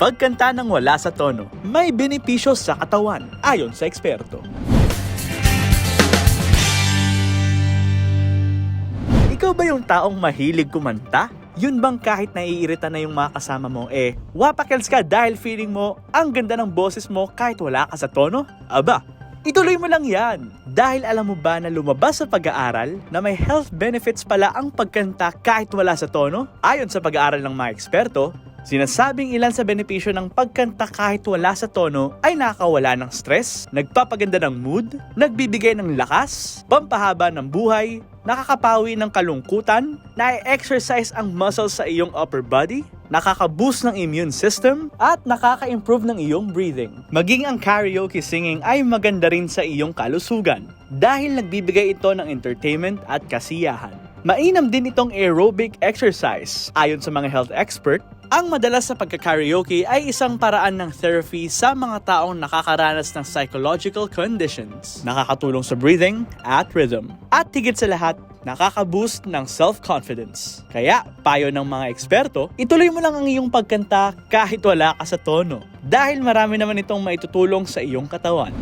pagkanta ng wala sa tono may benepisyo sa katawan ayon sa eksperto. Ikaw ba yung taong mahilig kumanta? Yun bang kahit naiirita na yung mga kasama mo, eh, wapakels ka dahil feeling mo ang ganda ng boses mo kahit wala ka sa tono? Aba, ituloy mo lang yan. Dahil alam mo ba na lumabas sa pag-aaral na may health benefits pala ang pagkanta kahit wala sa tono? Ayon sa pag-aaral ng mga eksperto, Sinasabing ilan sa benepisyo ng pagkanta kahit wala sa tono ay nakakawala ng stress, nagpapaganda ng mood, nagbibigay ng lakas, pampahaba ng buhay, nakakapawi ng kalungkutan, na-exercise ang muscles sa iyong upper body, nakaka-boost ng immune system, at nakaka-improve ng iyong breathing. Maging ang karaoke singing ay maganda rin sa iyong kalusugan dahil nagbibigay ito ng entertainment at kasiyahan. Mainam din itong aerobic exercise. Ayon sa mga health expert, ang madalas na pagka-karaoke ay isang paraan ng therapy sa mga taong nakakaranas ng psychological conditions. Nakakatulong sa breathing at rhythm. At higit sa lahat, nakaka-boost ng self-confidence. Kaya, payo ng mga eksperto, ituloy mo lang ang iyong pagkanta kahit wala ka sa tono. Dahil marami naman itong maitutulong sa iyong katawan.